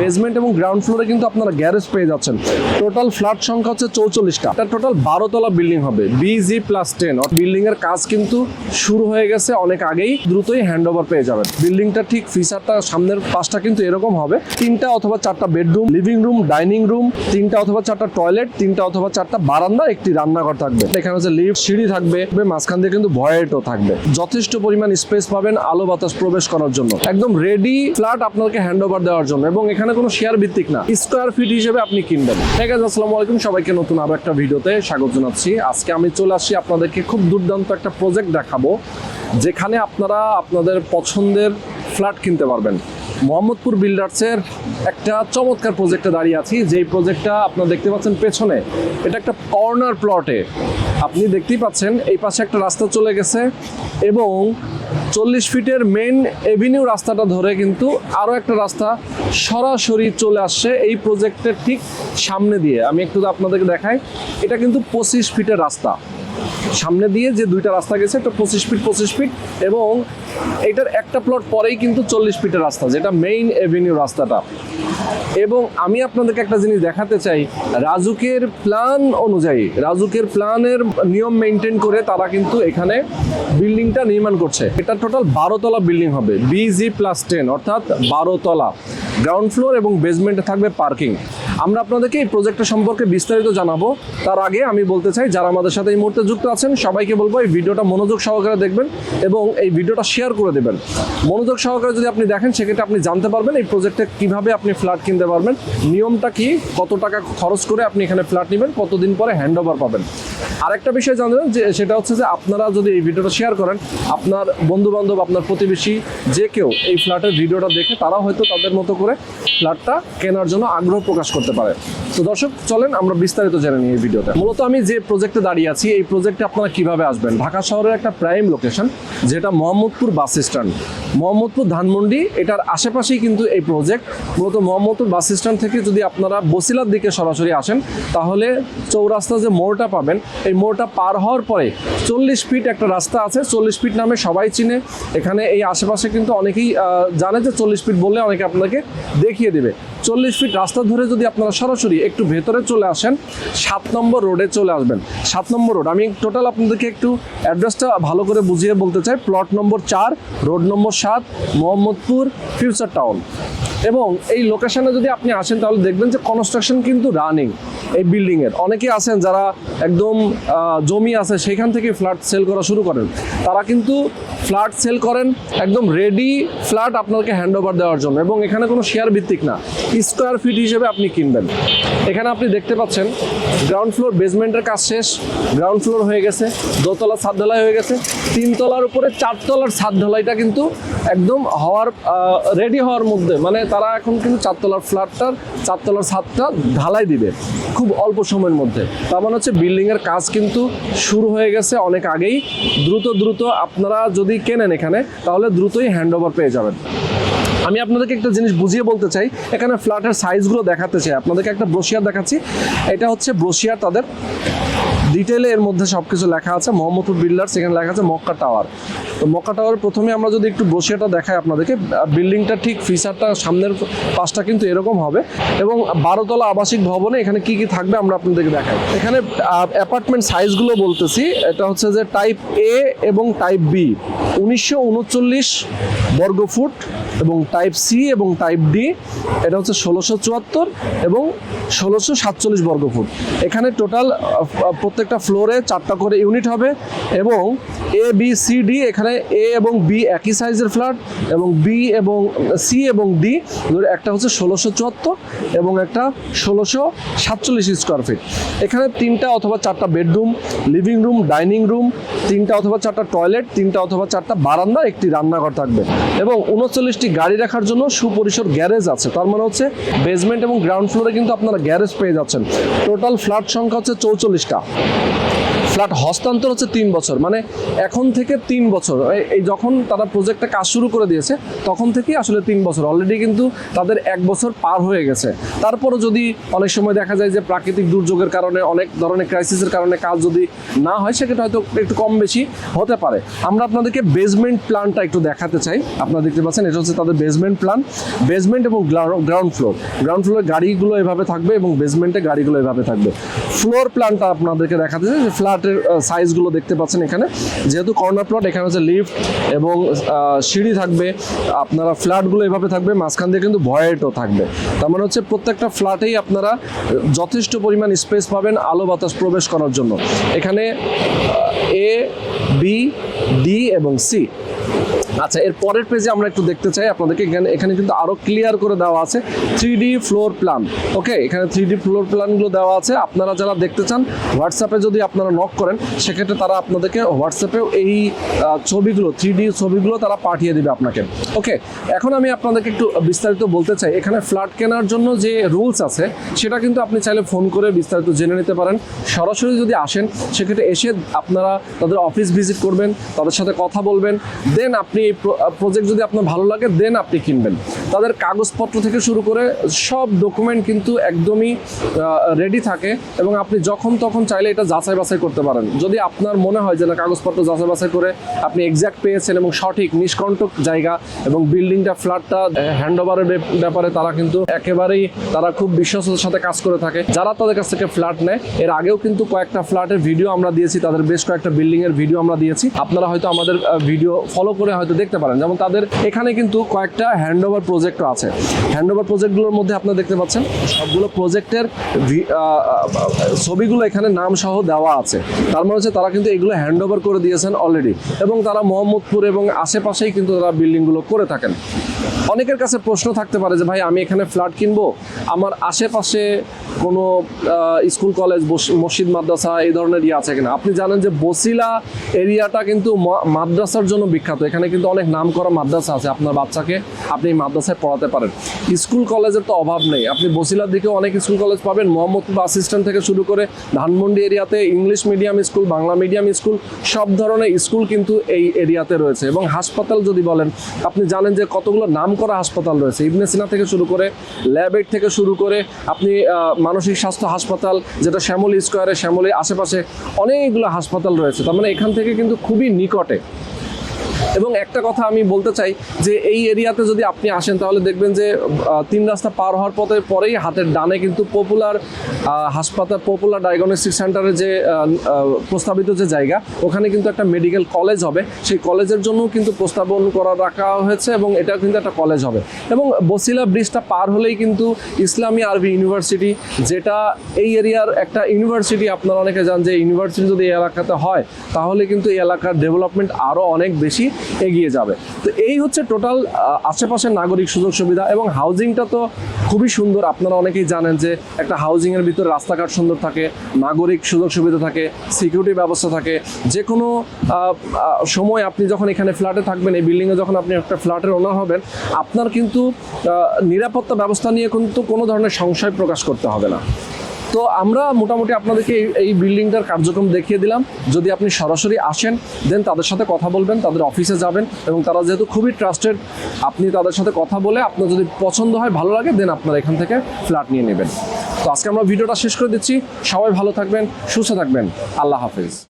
Basement এবং ground ফ্লোরে কিন্তু আপনারা গ্যারেজ পেয়ে যাচ্ছেন। টোটাল ফ্ল্যাট সংখ্যা হচ্ছে চৌচল্লিশটা। এটা টোটাল বারো তলা বিল্ডিং হবে। বিজি প্লাস টেন বিল্ডিং এর কাজ কিন্তু শুরু হয়ে গেছে অনেক আগেই। দ্রুতই হ্যান্ড ওভার পেয়ে যাবেন। বিল্ডিংটা ঠিক ফিচারটা সামনের পাশটা কিন্তু এরকম হবে। তিনটা অথবা চারটা bedroom living room dining room তিনটা অথবা চারটা টয়লেট তিনটা অথবা চারটা বারান্দা, একটি রান্নাঘর থাকবে। এখানে হচ্ছে লিফট সিঁড়ি থাকবে। মাঝখান দিয়ে কিন্তু ভয়েটও থাকবে। যথেষ্ট পরিমাণ স্পেস পাবেন আলো বাতাস প্রবেশ করার জন্য। একদম রেডি ফ্ল্যাট আপনাকে হ্যান্ড ওভার দেওয়ার জন্য। এবং এখানে কোনো শেয়ার ভিত্তিক না। স্কোয়ার ফিট হিসেবে আপনি কিনবেন। ঠিক আছে আসসালাম আলাইকুম। সবাইকে নতুন আরও একটা ভিডিওতে স্বাগত জানাচ্ছি। আজকে আমি চলে আসছি আপনাদেরকে খুব দুর্দান্ত একটা প্রজেক্ট দেখাবো, যেখানে আপনারা আপনাদের পছন্দের ফ্ল্যাট কিনতে পারবেন। মোহাম্মদপুর বিল্ডার্সের একটা চমৎকার প্রজেক্টে দাঁড়িয়ে আছি। যেই প্রজেক্টটা আপনারা দেখতে পাচ্ছেন পেছনে, এটা একটা কর্নার প্লটে আপনি দেখতেই পাচ্ছেন, এই পাশে একটা রাস্তা চলে গেছে এবং চল্লিশ ফিটের মেন এভিনিউ রাস্তাটা ধরে কিন্তু আরও একটা রাস্তা সরাসরি চলে আসছে এই প্রজেক্টের ঠিক সামনে দিয়ে। আমি একটু আপনাদেরকে দেখাই, এটা কিন্তু পঁচিশ ফিটের রাস্তা। সামনে দিয়ে যে দুইটা রাস্তা গেছে একটা পঁচিশ ফিট পঁচিশ ফিট এবং এটার একটা প্লট পরেই কিন্তু চল্লিশ ফিটের রাস্তা। যেটা মেইন এভিনিউ রাস্তাটা। এবং আমি আপনাদেরকে একটা জিনিস দেখাতে চাই, রাজুকের প্ল্যান অনুযায়ী, রাজুকের প্ল্যানের নিয়ম মেনটেন করে তারা কিন্তু এখানে বিল্ডিংটা নির্মাণ করছে। এটা টোটাল বারোতলা বিল্ডিং হবে বিজি প্লাস টেন অর্থাৎ বারোতলা গ্রাউন্ড ফ্লোর এবং বেসমেন্টে থাকবে পার্কিং আমরা আপনাদেরকে এই প্রজেক্টটা সম্পর্কে বিস্তারিত জানাব। তার আগে আমি বলতে চাই, যারা আমাদের সাথে এই মুহূর্তে যুক্ত আছেন, সবাইকে বলব এই ভিডিওটা মনোযোগ সহকারে দেখবেন এবং এই ভিডিওটা শেয়ার করে দেবেন। মনোযোগ সহকারে যদি আপনি দেখেন, সেক্ষেত্রে আপনি জানতে পারবেন এই প্রজেক্টে কীভাবে আপনি ফ্ল্যাট কিনতে পারবেন, নিয়মটা কি, কত টাকা খরচ করে আপনি এখানে ফ্ল্যাট নেবেন, কতদিন পরে হ্যান্ড ওভার পাবেন। আরেকটা বিষয় জানবেন যে, সেটা হচ্ছে যে আপনারা যদি এই ভিডিওটা শেয়ার করেন, আপনার বন্ধু বান্ধব আপনার প্রতিবেশী, যে কেউ এই ফ্ল্যাটের ভিডিওটা দেখে তারা হয়তো তাদের মতো করে ফ্ল্যাটটা কেনার জন্য আগ্রহ প্রকাশ করতে পারে। তো দর্শক, চলেন আমরা বিস্তারিত জেনে নিই এই ভিডিওতে। মূলত আমি যে প্রজেক্টে দাঁড়িয়ে আছি, এই প্রজেক্টে আপনারা কীভাবে আসবেন? ঢাকা শহরের একটা প্রাইম লোকেশন যেটা মোহাম্মদপুর বাস স্ট্যান্ড মোহাম্মদপুর ধানমন্ডি, এটার আশেপাশেই কিন্তু এই প্রজেক্ট মূলত মোহাম্মদপুর বাস স্ট্যান্ড থেকে যদি আপনারা বসিলার দিকে সরাসরি আসেন, তাহলে চৌরাস্তা যে মোড়টা পাবেন, এই মোড়টা পার হওয়ার পরে চল্লিশ ফিট একটা রাস্তা আছে, চল্লিশ ফিট নামে সবাই চিনে। এখানে এই আশেপাশে কিন্তু অনেকেই জানে যে চল্লিশ ফিট বললে অনেকে আপনাকে দেখিয়ে দেবে। চল্লিশ ফিট রাস্তা ধরে যদি আপনারা সরাসরি একটু ভেতরে চলে আসেন, সাত নম্বর রোডে চলে আসবেন। সাত নম্বর রোড, আমি টোটাল আপনাদেরকে একটু অ্যাড্রেসটা ভালো করে বুঝিয়ে বলতে চাই। প্লট নম্বর চার রোড নম্বর সাত, মোহাম্মদপুর ফিউচার টাউন এবং এই লোকেশনে যদি আপনি আসেন, তাহলে দেখবেন যে কনস্ট্রাকশন কিন্তু রানিং এই বিল্ডিং এর। অনেকেই আছেন যারা একদম জমি আছে, সেখান থেকে ফ্ল্যাট সেল করা শুরু করেন। তারা কিন্তু ফ্ল্যাট সেল করেন একদম রেডি ফ্ল্যাট আপনাকে হ্যান্ড ওভার দেওয়ার জন্য। এবং এখানে কোনো শেয়ার ভিত্তিক না। স্কোয়ার ফিট হিসেবে আপনি কিনবেন। এখানে আপনি দেখতে পাচ্ছেন গ্রাউন্ড ফ্লোর বেসমেন্টের কাজ শেষ। গ্রাউন্ড ফ্লোর হয়ে গেছে, দোতলা ছাদ ঢালাই হয়ে গেছে। তিনতলার উপরে চারতলার ছাদ ঢালাইটা কিন্তু একদম হওয়ার রেডি হওয়ার মধ্যে। মানে তারা এখন কিন্তু চারতলার ফ্ল্যাটটার চারতলার ছাদটা ঢালাই দিবে। খুব অল্প সময়ের মধ্যে। তার মানে হচ্ছে বিল্ডিং এর কাজ কিন্তু শুরু হয়ে গেছে অনেক আগেই। দ্রুত দ্রুত আপনারা যদি কেনেন এখানে, তাহলে দ্রুতই হ্যান্ডওভার পেয়ে যাবেন। আমি আপনাদেরকে একটা জিনিস বুঝিয়ে বলতে চাই। এখানে ফ্ল্যাটের সাইজগুলো দেখাতে চাই। আপনাদেরকে একটা ব্রোশিয়ার দেখাচ্ছি। এটা হচ্ছে ব্রোশিয়ার তাদের ডিটেলে এর মধ্যে সব কিছু লেখা আছে। মোহাম্মদপুর বিল্ডার্স এখানে লেখা আছে মক্কা টাওয়ার তো মক্কা টাওয়ার প্রথমে আমরা যদি একটু ব্রোশিয়ারটা দেখাই আপনাদেরকে বিল্ডিংটা ঠিক ফিচারটা সামনের পাশটা কিন্তু এরকম হবে। এবং বারোতলা আবাসিক ভবনে এখানে কি কি থাকবে আমরা আপনাদেরকে দেখাই। এখানে অ্যাপার্টমেন্ট সাইজগুলো বলতেছি। এটা হচ্ছে যে টাইপ এ এবং টাইপ বি উনিশশো উনচল্লিশ বর্গ ফুট। এবং টাইপ সি এবং টাইপ ডি এটা হচ্ছে ষোলোশো চুয়াত্তর এবং ষোলোশো সাতচল্লিশ বর্গ ফুট। এখানে টোটাল প্রত্যেকটা ফ্লোরে চারটা করে ইউনিট হবে এবং এ বি সি ডি এখানে এ এবং বি একই সাইজের ফ্ল্যাট এবং বি এবং সি এবং ডি একটা হচ্ছে ষোলোশো চুয়াত্তর এবং একটা ষোলোশো সাতচল্লিশ স্কোয়ার ফিট এখানে তিনটা অথবা চারটা bedroom living room dining room তিনটা অথবা চারটা টয়লেট তিনটা অথবা চারটা বারান্দা, একটি রান্নাঘর থাকবে। এবং উনচল্লিশটি গাড়ি রাখার জন্য সুপরিসর গ্যারেজ আছে। তার মানে হচ্ছে বেসমেন্ট এবং গ্রাউন্ড ফ্লোরে কিন্তু আপনারা গ্যারেজ পেয়ে যাচ্ছেন। টোটাল ফ্ল্যাট সংখ্যা হচ্ছে চৌচল্লিশটা। ফ্ল্যাট হস্তান্তর হচ্ছে তিন বছর। মানে এখন থেকে তিন বছর। এই- যখন তারা প্রজেক্টটা কাজ শুরু করে দিয়েছে, তখন থেকেই আসলে তিন বছর। অলরেডি কিন্তু তাদের এক বছর পার হয়ে গেছে। তারপরও যদি অনেক সময় দেখা যায় যে প্রাকৃতিক দুর্যোগের কারণে, অনেক ধরনের ক্রাইসিসের কারণে কাজ যদি না হয়, সেক্ষেত্রে হয়তো একটু কম বেশি হতে পারে। আমরা আপনাদেরকে বেসমেন্ট প্ল্যানটা একটু দেখাতে চাই। আপনারা দেখতে পাচ্ছেন, এটা হচ্ছে তাদের বেসমেন্ট প্ল্যান বেসমেন্ট এবং গ্রাউন্ড ফ্লোর গ্রাউন্ড ফ্লোরে গাড়িগুলো এভাবে থাকবে এবং বেসমেন্টে গাড়িগুলো এভাবে থাকবে। ফ্লোর প্ল্যানটা আপনাদেরকে দেখাতে চাই যে ফ্ল্যাটের সাইজগুলো দেখতে পাচ্ছেন এখানে। যেহেতু কর্নার প্লট এখানে হচ্ছে লিফট এবং সিঁড়ি থাকবে। আপনারা ফ্ল্যাটগুলো এভাবে থাকবে, মাঝখান দিয়ে কিন্তু ভয়েটও থাকবে। তার মানে হচ্ছে প্রত্যেকটা ফ্ল্যাটেই আপনারা যথেষ্ট পরিমাণ স্পেস পাবেন আলো বাতাস প্রবেশ করার জন্য। এখানে এ বি ডি এবং সি আচ্ছা এর পরের পেজে আমরা একটু দেখতে চাই আপনাদেরকে। এখানে এখানে কিন্তু আরও ক্লিয়ার করে দেওয়া আছে থ্রি ফ্লোর প্ল্যান ওকে এখানে থ্রি ফ্লোর প্ল্যানগুলো দেওয়া আছে। আপনারা যারা দেখতে চান হোয়াটসঅ্যাপে যদি আপনারা নক করেন, সেক্ষেত্রে তারা আপনাদেরকে হোয়াটসঅ্যাপেও এই ছবিগুলো থ্রি ছবিগুলো তারা পাঠিয়ে দিবে আপনাকে ওকে এখন আমি আপনাদেরকে একটু বিস্তারিত বলতে চাই। এখানে ফ্ল্যাট কেনার জন্য যে রুলস আছে, সেটা কিন্তু আপনি চাইলে ফোন করে বিস্তারিত জেনে নিতে পারেন। সরাসরি যদি আসেন, সেক্ষেত্রে এসে আপনারা তাদের অফিস ভিজিট করবেন, তাদের সাথে কথা বলবেন। দেন আপনি এই প্রজেক্ট যদি আপনার ভালো লাগে দেন আপনি কিনবেন। তাদের কাগজপত্র থেকে শুরু করে সব ডকুমেন্ট কিন্তু একদমই রেডি থাকে এবং আপনি যখন তখন চাইলে এটা যাচাই বাছাই করতে পারেন। যদি আপনার মনে হয় যে না, কাগজপত্র যাচাই বাছাই করে আপনি এক্স্যাক্ট পেয়েছেন এবং সঠিক নিষ্কণ্টক জায়গা এবং বিল্ডিংটা ফ্ল্যাটটা হ্যান্ড ওভারের ব্যাপারে তারা কিন্তু একেবারেই তারা খুব বিশ্বস্ততার সাথে কাজ করে থাকে। যারা তাদের কাছ থেকে ফ্ল্যাট নেয়, এর আগেও কিন্তু কয়েকটা ফ্ল্যাটের ভিডিও আমরা দিয়েছি, তাদের বেশ কয়েকটা বিল্ডিং এর ভিডিও আমরা দিয়েছি। আপনারা হয়তো আমাদের ভিডিও ফলো করে হয়তো দেখতে পারেন। যেমন তাদের এখানে কিন্তু কয়েকটা হ্যান্ড ওভার প্রজেক্টও আছে। হ্যান্ড ওভার প্রজেক্টগুলোর মধ্যে আপনারা দেখতে পাচ্ছেন, সবগুলো প্রজেক্টের ছবিগুলো এখানে নাম সহ দেওয়া আছে। তার মানে হচ্ছে তারা কিন্তু এগুলো হ্যান্ড ওভার করে দিয়েছেন অলরেডি এবং তারা মোহাম্মদপুর এবং আশেপাশেই কিন্তু তারা বিল্ডিংগুলো করে থাকেন। অনেকের কাছে প্রশ্ন থাকতে পারে যে, ভাই, আমি এখানে ফ্ল্যাট কিনবো? আমার আশেপাশে কোনো স্কুল কলেজ মসজিদ, মাদ্রাসা এই ধরনের ইয়ে আছে কিনা? আপনি জানেন যে বসিলা এরিয়াটা কিন্তু মাদ্রাসার জন্য বিখ্যাত। এখানে কিন্তু অনেক নাম করা মাদ্রাসা আছে আপনার বাচ্চাকে আপনি মাদ্রাসায় পড়াতে পারেন। স্কুল কলেজের তো অভাব নেই। আপনি বসিলার দিকে অনেক স্কুল কলেজ পাবেন। মোহাম্মদপুর অ্যাসিস্ট্যান্ট থেকে শুরু করে ধানমন্ডি এরিয়াতে English medium school, Bangla medium school, সব ধরনের স্কুল কিন্তু এই এরিয়াতে রয়েছে এবং হাসপাতাল যদি বলেন, আপনি জানেন যে কতগুলো নাম করা হাসপাতাল রয়েছে। ইবনে সিনা থেকে শুরু করে ল্যাবেট থেকে শুরু করে আপনি মানসিক স্বাস্থ্য হাসপাতাল, যেটা শ্যামলী স্কোয়ারে শ্যামলী আশেপাশে অনেকগুলো হাসপাতাল রয়েছে। তার মানে এখান থেকে কিন্তু খুবই নিকটে। এবং একটা কথা আমি বলতে চাই যে এই এরিয়াতে যদি আপনি আসেন, তাহলে দেখবেন যে তিন রাস্তা পার হওয়ার পথে পরেই হাতের ডানে কিন্তু পপুলার হাসপাতাল পপুলার ডায়াগনস্টিক সেন্টারের যে প্রস্তাবিত যে জায়গা, ওখানে কিন্তু একটা মেডিকেল কলেজ হবে। সেই কলেজের জন্য কিন্তু প্রস্তাবন করা, রাখা হয়েছে এবং এটা কিন্তু একটা কলেজ হবে। এবং বসিলা ব্রিজটা পার হলেই কিন্তু ইসলামী আরবি ইউনিভার্সিটি যেটা এই এরিয়ার একটা ইউনিভার্সিটি আপনারা অনেকে জান যে ইউনিভার্সিটি যদি এই এলাকাতে হয়, তাহলে কিন্তু এই এলাকার ডেভেলপমেন্ট আরও অনেক বেশি। এগিয়ে যাবে। তো এই হচ্ছে টোটাল আশেপাশের নাগরিক সুযোগ সুবিধা এবং হাউজিংটা তো খুবই সুন্দর। আপনারা অনেকেই জানেন যে একটা হাউজিংয়ের ভিতরে রাস্তাঘাট সুন্দর থাকে, নাগরিক সুযোগ সুবিধা থাকে সিকিউরিটি ব্যবস্থা থাকে। যে কোনো সময় আপনি যখন এখানে ফ্ল্যাটে থাকবেন, এই বিল্ডিংয়ে যখন আপনি একটা ফ্ল্যাটের ওনার হবেন, আপনার কিন্তু নিরাপত্তা ব্যবস্থা নিয়ে কিন্তু কোনো ধরনের সংশয় প্রকাশ করতে হবে না। তো আমরা মোটামুটি আপনাদেরকে এই- বিল্ডিংটার কার্যক্রম দেখিয়ে দিলাম। যদি আপনি সরাসরি আসেন, দেন তাদের সাথে কথা বলবেন, তাদের অফিসে যাবেন এবং তারা যেহেতু খুবই ট্রাস্টেড আপনি তাদের সাথে কথা বলে আপনার যদি পছন্দ হয়, ভালো লাগে, দেন আপনারা এখান থেকে ফ্ল্যাট নিয়ে নেবেন। তো আজকে আমরা ভিডিওটা শেষ করে দিচ্ছি। সবাই ভালো থাকবেন, সুস্থ থাকবেন। আল্লাহ হাফিজ।